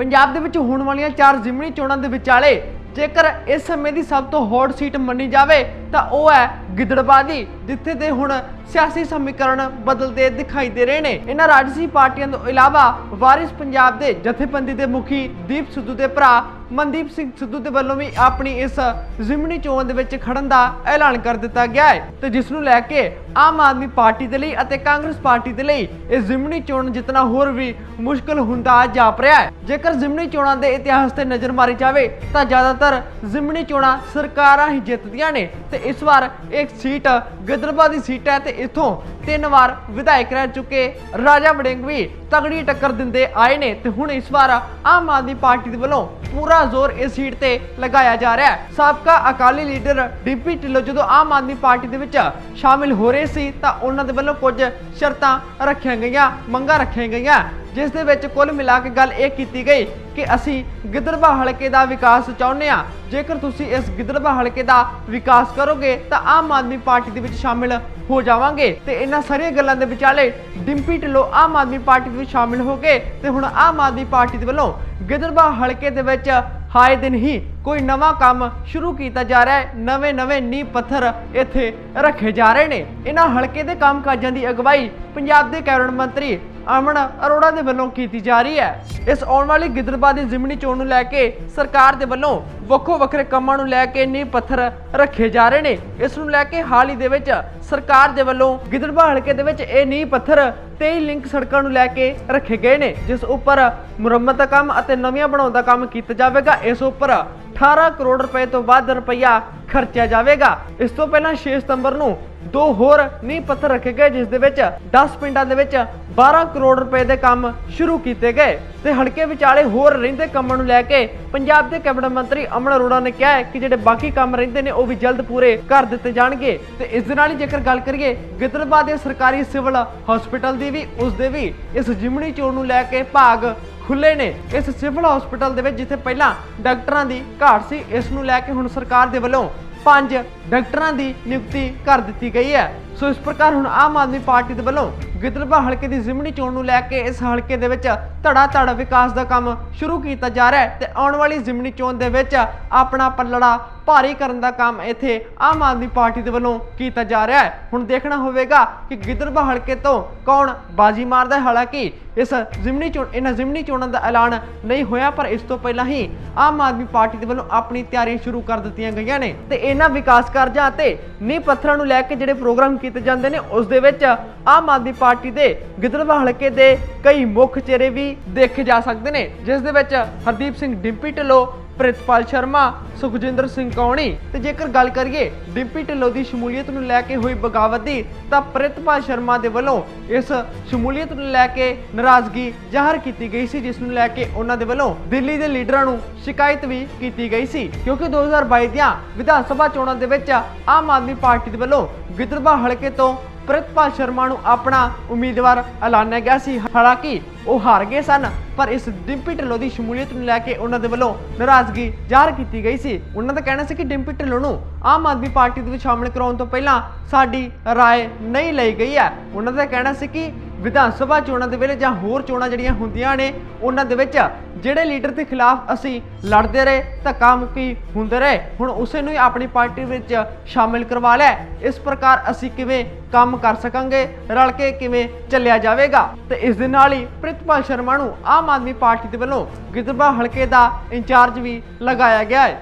ਪੰਜਾਬ ਦੇ ਵਿੱਚ ਹੋਣ ਵਾਲੀਆਂ ਚਾਰ ਜ਼ਿਮਨੀ ਚੋਣਾਂ ਦੇ ਵਿਚਾਲੇ ਜੇਕਰ ਇਸ ਸਮੇਂ ਦੀ ਸਭ ਤੋਂ ਹੌਟ ਸੀਟ ਮੰਨੀ ਜਾਵੇ ਤਾਂ ਉਹ ਹੈ ਗਿੱਦੜਬਾਦੀ ਜਿੱਥੇ ਦੇ ਹੁਣ ਸਿਆਸੀ ਸਮੀਕਰਨ ਬਦਲਦੇ ਦਿਖਾਈ ਦੇ ਰਹੇ ਨੇ। ਇਹਨਾਂ ਰਾਜਸੀ ਪਾਰਟੀਆਂ ਤੋਂ ਇਲਾਵਾ ਵਾਰਿਸ ਪੰਜਾਬ ਦੇ ਜਥੇਬੰਦੀ ਦੇ ਮੁਖੀ ਦੀਪ ਸਿੱਧੂ ਦੇ ਭਰਾ ਮਨਦੀਪ ਸਿੰਘ ਸਿੱਧੂ ਦੇ ਵੱਲੋਂ ਵੀ ਆਪਣੀ ਇਸ ਜ਼ਿਮਨੀ ਚੋਣ ਦੇ ਵਿੱਚ ਖੜਨ ਦਾ ਐਲਾਨ ਕਰ ਦਿੱਤਾ ਗਿਆ ਹੈ ਤੇ ਜਿਸ ਨੂੰ ਲੈ ਕੇ ਆਮ ਆਦਮੀ ਪਾਰਟੀ ਦੇ ਲਈ ਅਤੇ ਕਾਂਗਰਸ ਪਾਰਟੀ ਦੇ ਲਈ ਇਹ ਜ਼ਿਮਨੀ ਚੋਣ ਜਿੱਤਣਾ ਹੋਰ ਵੀ ਮੁਸ਼ਕਲ ਹੁੰਦਾ ਜਾਪ ਰਿਹਾ ਹੈ। ਜੇਕਰ ਜ਼ਿਮਨੀ ਚੋਣਾਂ ਦੇ ਇਤਿਹਾਸ ਤੇ ਨਜ਼ਰ ਮਾਰੀ ਜਾਵੇ ਤਾਂ ਜ਼ਿਆਦਾਤਰ ਜ਼ਿਮਨੀ ਚੋਣਾਂ ਸਰਕਾਰਾਂ ਹੀ ਜਿੱਤਦੀਆਂ ਨੇ ਤੇ ਇਸ ਵਾਰ ਇੱਕ ਸੀਟ, ਗਿੱਦੜਬਾਹ ਦੀ ਸੀਟ ਹੈ ਤੇ ਇਥੋਂ ਤਿੰਨ ਵਾਰ ਵਿਧਾਇਕ ਰਹਿ ਚੁੱਕੇ। ਰਾਜਾ ਵੜਿੰਗ ਵੀ ਤਗੜੀ ਟੱਕਰ ਦਿੰਦੇ ਆਏ ਨੇ ਤੇ ਹੁਣ ਇਸ ਵਾਰ ਆਮ ਆਦਮੀ ਪਾਰਟੀ ਦੇ ਵੱਲੋਂ ਪੂਰਾ ਜ਼ੋਰ ਇਸ ਸੀਟ ਤੇ ਲਗਾਇਆ ਜਾ ਰਿਹਾ ਹੈ। ਸਾਬਕਾ ਅਕਾਲੀ ਲੀਡਰ ਡੀਪੀ ਢਿੱਲੋਂ ਜਦੋਂ ਆਮ ਆਦਮੀ ਪਾਰਟੀ ਦੇ ਵਿੱਚ ਸ਼ਾਮਿਲ ਹੋ ਰਹੇ ਸੀ ਤਾਂ ਉਹਨਾਂ ਦੇ ਵੱਲੋਂ ਕੁਝ ਸ਼ਰਤਾਂ ਰੱਖੀਆਂ ਗਈਆਂ, ਮੰਗਾਂ ਰੱਖੀਆਂ ਗਈਆਂ। ਜਿਸ ਦੇ ਵਿੱਚ ਕੁੱਲ ਮਿਲਾ ਕੇ ਗੱਲ ਇਹ ਕੀਤੀ ਗਈ ਕਿ ਅਸੀਂ ਗਿੱਦੜਬਾਹ ਹਲਕੇ ਦਾ ਵਿਕਾਸ ਚਾਹੁੰਦੇ ਆ ਜੇਕਰ ਤੁਸੀਂ ਇਸ ਗਿੱਦੜਬਾਹ ਹਲਕੇ ਦਾ ਵਿਕਾਸ ਕਰੋਗੇ, ਤਾਂ ਆਮ ਆਦਮੀ ਪਾਰਟੀ ਦੇ ਵਿੱਚ ਸ਼ਾਮਿਲ ਹੋ ਜਾਵਾਂਗੇ। ਤੇ ਇਹਨਾਂ ਸਾਰੀਆਂ ਗੱਲਾਂ ਦੇ ਵਿਚਾਲੇ ਡਿੰਪੀ ਢਿੱਲੋਂ ਆਮ ਆਦਮੀ ਪਾਰਟੀ ਦੇ ਵਿੱਚ ਸ਼ਾਮਿਲ ਹੋ ਗਏ ਤੇ ਹੁਣ ਆਮ ਆਦਮੀ ਪਾਰਟੀ ਦੇ ਵੱਲੋਂ ਗਿੱਦੜਬਾਹ ਹਲਕੇ ਦੇ ਵਿੱਚ ਹਾਏ ਦਿਨ ਹੀ ਕੋਈ ਨਵਾਂ ਕੰਮ ਸ਼ੁਰੂ ਕੀਤਾ ਜਾ ਰਿਹਾ ਹੈ। ਨਵੇਂ ਨਵੇਂ ਨੀਂਹ ਪੱਥਰ ਇੱਥੇ ਰੱਖੇ ਜਾ ਰਹੇ ਨੇ। ਇਹਨਾਂ ਹਲਕੇ ਦੇ ਕੰਮਕਾਜਾਂ ਦੀ ਅਗਵਾਈ ਪੰਜਾਬ ਦੇ ਕੈਬਨਿਟ ਮੰਤਰੀ ਅਮਨ ਅਰੋੜਾ ਦੇ ਵੱਲੋਂ ਕੀਤੀ ਜਾ ਰਹੀ ਹੈ। ਇਸ ਆਉਣ ਵਾਲੀ ਗਿੱਦੜਬਾਹ ਦੀ ਜ਼ਿਮਨੀ ਚੋਣ ਨੂੰ ਲੈ ਕੇ ਸਰਕਾਰ ਦੇ ਵੱਲੋਂ ਵੱਖੋ ਵੱਖਰੇ ਕੰਮਾਂ ਨੂੰ ਲੈ ਕੇ ਨੀਂਹ ਪੱਥਰ ਰੱਖੇ ਜਾ ਰਹੇ ਨੇ। ਇਸ ਨੂੰ ਲੈ ਕੇ ਹਾਲ ਹੀ ਦੇ ਵਿੱਚ ਸਰਕਾਰ ਦੇ ਵੱਲੋਂ ਗਿੱਦੜਬਾਹ ਹਲਕੇ ਦੇ ਵਿੱਚ ਇਹ ਨੀਂਹ ਪੱਥਰ 23 ਲਿੰਕ ਸੜਕਾਂ ਨੂੰ ਲੈ ਕੇ ਰੱਖੇ ਗਏ ਨੇ, ਜਿਸ ਉੱਪਰ ਮੁਰੰਮਤ ਦਾ ਕੰਮ ਅਤੇ ਨਵੀਆਂ ਬਣਾਉਣ ਦਾ ਕੰਮ ਕੀਤਾ ਜਾਵੇਗਾ। ਇਸ ਉੱਪਰ 18 ਕਰੋੜ ਰੁਪਏ ਤੋਂ ਵੱਧ ਰੁਪਈਆ ਖਰਚਿਆ ਜਾਵੇਗਾ। ਇਸ ਤੋਂ ਪਹਿਲਾਂ 6 ਸਤੰਬਰ ਨੂੰ ਦੋ ਹੋਰ ਨੀਂਹ ਪੱਥਰ ਰੱਖੇ ਗਏ, ਜਿਸ ਦੇ ਵਿੱਚ 10 ਪਿੰਡਾਂ ਦੇ ਵਿੱਚ 12 ਕਰੋੜ ਰੁਪਏ ਦੇ ਕੰਮ ਸ਼ੁਰੂ ਕੀਤੇ ਗਏ। ਤੇ ਹਲਕੇ ਵਿਚਾਲੇ ਹੋਰ ਰਹਿੰਦੇ ਕੰਮਾਂ ਨੂੰ ਲੈ ਕੇ ਪੰਜਾਬ ਦੇ ਕੈਬਨਿਟ ਮੰਤਰੀ ਅਮਨ ਅਰੋੜਾ ਨੇ ਕਿਹਾ ਹੈ ਕਿ ਜਿਹੜੇ ਬਾਕੀ ਕੰਮ ਰਹਿੰਦੇ ਨੇ, ਉਹ ਵੀ ਜਲਦ ਪੂਰੇ ਕਰ ਦਿੱਤੇ ਜਾਣਗੇ। ਤੇ ਇਸ ਦੇ ਨਾਲ ਹੀ ਜੇਕਰ ਗੱਲ ਕਰੀਏ, ਗਿੱਦੜਬਾਹ ਦੇ ਸਰਕਾਰੀ ਸਿਵਲ ਹਸਪੀਟਲ ਦੀ ਵੀ, ਉਸ ਦੇ ਵੀ ਇਸ ਜਿਮਣੀ ਚੋਣ ਨੂੰ ਲੈ ਕੇ ਭਾਗ ਖੁੱਲੇ ਨੇ। ਇਸ ਸਿਵਲ ਹਸਪੀਟਲ ਦੇ ਵਿੱਚ ਜਿੱਥੇ ਪਹਿਲਾਂ ਡਾਕਟਰਾਂ ਦੀ ਘਾਟ ਸੀ, ਇਸ ਨੂੰ ਲੈ ਕੇ ਹੁਣ ਸਰਕਾਰ ਦੇ ਵੱਲੋਂ ਪੰਜ ਡਾਕਟਰਾਂ ਦੀ ਨਿਯੁਕਤੀ ਕਰ ਦਿੱਤੀ ਗਈ ਹੈ। ਸੋ ਇਸ ਪ੍ਰਕਾਰ ਹੁਣ ਆਮ ਆਦਮੀ ਪਾਰਟੀ ਦੇ ਵੱਲੋਂ ਗਿੱਦੜਬਾਹ ਹਲਕੇ ਦੀ ਜ਼ਿਮਨੀ ਚੋਣ ਨੂੰ ਲੈ ਕੇ ਇਸ ਹਲਕੇ ਦੇ ਵਿੱਚ ਧੜਾ ਧੜ ਵਿਕਾਸ ਦਾ ਕੰਮ ਸ਼ੁਰੂ ਕੀਤਾ ਜਾ ਰਿਹਾ ਹੈ ਤੇ ਆਉਣ ਵਾਲੀ ਜ਼ਿਮਨੀ ਚੋਣ ਦੇ ਵਿੱਚ ਆਪਣਾ ਪੱਲੜਾ ਭਾਰੀ ਕਰਨ ਦਾ ਕੰਮ ਇੱਥੇ ਆਮ ਆਦਮੀ ਪਾਰਟੀ ਦੇ ਵੱਲੋਂ ਕੀਤਾ ਜਾ ਰਿਹਾ ਹੈ। ਹੁਣ ਦੇਖਣਾ ਹੋਵੇਗਾ ਕਿ ਗਿੱਦੜਬਾਹ ਹਲਕੇ ਤੋਂ ਕੌਣ ਬਾਜੀ ਮਾਰਦਾ ਹੈ। ਹਾਲਾਂਕਿ ਇਸ ਜ਼ਿਮਨੀ ਚੋਣ, ਇਹਨਾਂ ਜ਼ਿਮਨੀ ਚੋਣਾਂ ਦਾ ਐਲਾਨ ਨਹੀਂ ਹੋਇਆ, ਪਰ ਇਸ ਤੋਂ ਪਹਿਲਾਂ ਹੀ ਆਮ ਆਦਮੀ ਪਾਰਟੀ ਦੇ ਵੱਲੋਂ ਆਪਣੀ ਤਿਆਰੀਆਂ ਸ਼ੁਰੂ ਕਰ ਦਿੱਤੀਆਂ ਗਈਆਂ ਨੇ ਤੇ ਇਹਨਾਂ ਵਿਕਾਸ ਕਾਰਜਾਂ ਅਤੇ ਨੀਂਹ ਪੱਥਰਾਂ ਨੂੰ ਲੈ ਕੇ ਜਿਹੜੇ ਪ੍ਰੋਗਰਾਮ ਕੀਤੇ ਜਾਂਦੇ ਨੇ, ਉਸ ਦੇ ਵਿੱਚ ਆਮ ਆਦਮੀ ਪਾਰਟੀ ਦੇ ਗਿੱਦੜਬਾਹ ਹਲਕੇ ਦੇ ਕਈ ਮੁੱਖ ਚਿਹਰੇ ਵੀ ਦੇਖੇ ਜਾ ਸਕਦੇ ਨੇ, ਜਿਸ ਦੇ ਵਿੱਚ ਹਰਦੀਪ ਸਿੰਘ ਡਿੰਪੀ ਢਿੱਲੋਂ ਪ੍ਰਿਤਪਾਲ ਸ਼ਰਮਾ, ਸੁਖਜਿੰਦਰ ਸਿੰਘ ਕੌਣੀ ਤੇ ਜੇਕਰ ਗੱਲ ਕਰੀਏ ਡਿੰਪੀ ਢਿੱਲੋਂ ਦੀ ਸ਼ਮੂਲੀਅਤ ਨੂੰ ਲੈ ਕੇ ਹੋਈ ਬਗਾਵਤ ਦੀ, ਤਾਂ ਪ੍ਰਿਤਪਾਲ ਸ਼ਰਮਾ ਦੇ ਵੱਲੋਂ ਇਸ ਸ਼ਮੂਲੀਅਤ ਨੂੰ ਲੈ ਕੇ ਨਾਰਾਜ਼ਗੀ ਜ਼ਾਹਰ ਕੀਤੀ ਗਈ ਸੀ, ਜਿਸ ਨੂੰ ਲੈ ਕੇ ਉਹਨਾਂ ਦੇ ਵੱਲੋਂ ਦਿੱਲੀ ਦੇ ਲੀਡਰਾਂ ਨੂੰ ਸ਼ਿਕਾਇਤ ਵੀ ਕੀਤੀ ਗਈ ਸੀ। ਕਿਉਂਕਿ 2022 ਦੀਆਂ ਵਿਧਾਨ ਸਭਾ ਚੋਣਾਂ ਦੇ ਵਿੱਚ ਆਮ ਆਦਮੀ ਪਾਰਟੀ ਦੇ ਵੱਲੋਂ ਗਿੱਦੜਬਾਹ ਹਲਕੇ ਤੋਂ ਪ੍ਰਿਤਪਾਲ ਸ਼ਰਮਾ ਨੂੰ ਆਪਣਾ ਉਮੀਦਵਾਰ ਐਲਾਨਿਆ ਗਿਆ ਸੀ ਹਾਲਾਂਕਿ ਉਹ ਹਾਰ ਗਏ ਸਨ ਪਰ ਇਸ ਡਿੰਪੀ ਢਿੱਲੋਂ ਦੀ ਸ਼ਮੂਲੀਅਤ ਨੂੰ ਲੈ ਕੇ ਉਹਨਾਂ ਦੇ ਵੱਲੋਂ ਨਾਰਾਜ਼ਗੀ ਜ਼ਾਹਰ ਕੀਤੀ ਗਈ ਸੀ ਉਹਨਾਂ ਦਾ ਕਹਿਣਾ ਸੀ ਕਿ ਡਿੰਪੀ ਢਿੱਲੋਂ ਨੂੰ ਆਮ ਆਦਮੀ ਪਾਰਟੀ ਦੇ ਵਿੱਚ ਸ਼ਾਮਲ ਕਰਾਉਣ ਤੋਂ ਪਹਿਲਾਂ ਸਾਡੀ رائے ਨਹੀਂ ਲਈ ਗਈ ਹੈ ਉਹਨਾਂ ਦਾ ਕਹਿਣਾ ਸੀ ਕਿ ਵਿਧਾਨ ਸਭਾ ਚੋਣਾਂ ਦੇ ਵੇਲੇ ਜਾਂ ਹੋਰ ਚੋਣਾਂ ਜਿਹੜੀਆਂ ਹੁੰਦੀਆਂ ਨੇ, ਉਹਨਾਂ ਦੇ ਵਿੱਚ ਜਿਹੜੇ ਲੀਡਰ ਦੇ ਖਿਲਾਫ ਅਸੀਂ ਲੜਦੇ ਰਹੇ, ਧੱਕਾ ਮੁੱਕੀ ਹੁੰਦੇ ਰਹੇ, ਹੁਣ ਉਸੇ ਨੂੰ ਹੀ ਆਪਣੀ ਪਾਰਟੀ ਵਿੱਚ ਸ਼ਾਮਿਲ ਕਰਵਾ ਲਿਆ। ਇਸ ਪ੍ਰਕਾਰ ਅਸੀਂ ਕਿਵੇਂ ਕੰਮ ਕਰ ਸਕਾਂਗੇ, ਰਲ ਕੇ ਕਿਵੇਂ ਚੱਲਿਆ ਜਾਵੇਗਾ? ਤੇ ਇਸ ਦੇ ਨਾਲ ਹੀ ਪ੍ਰਿਤਪਾਲ ਸ਼ਰਮਾ ਨੂੰ ਆਮ ਆਦਮੀ ਪਾਰਟੀ ਦੇ ਵੱਲੋਂ ਗਿੱਦੜਬਾਹ ਹਲਕੇ ਦਾ ਇੰਚਾਰਜ ਵੀ ਲਗਾਇਆ ਗਿਆ ਹੈ।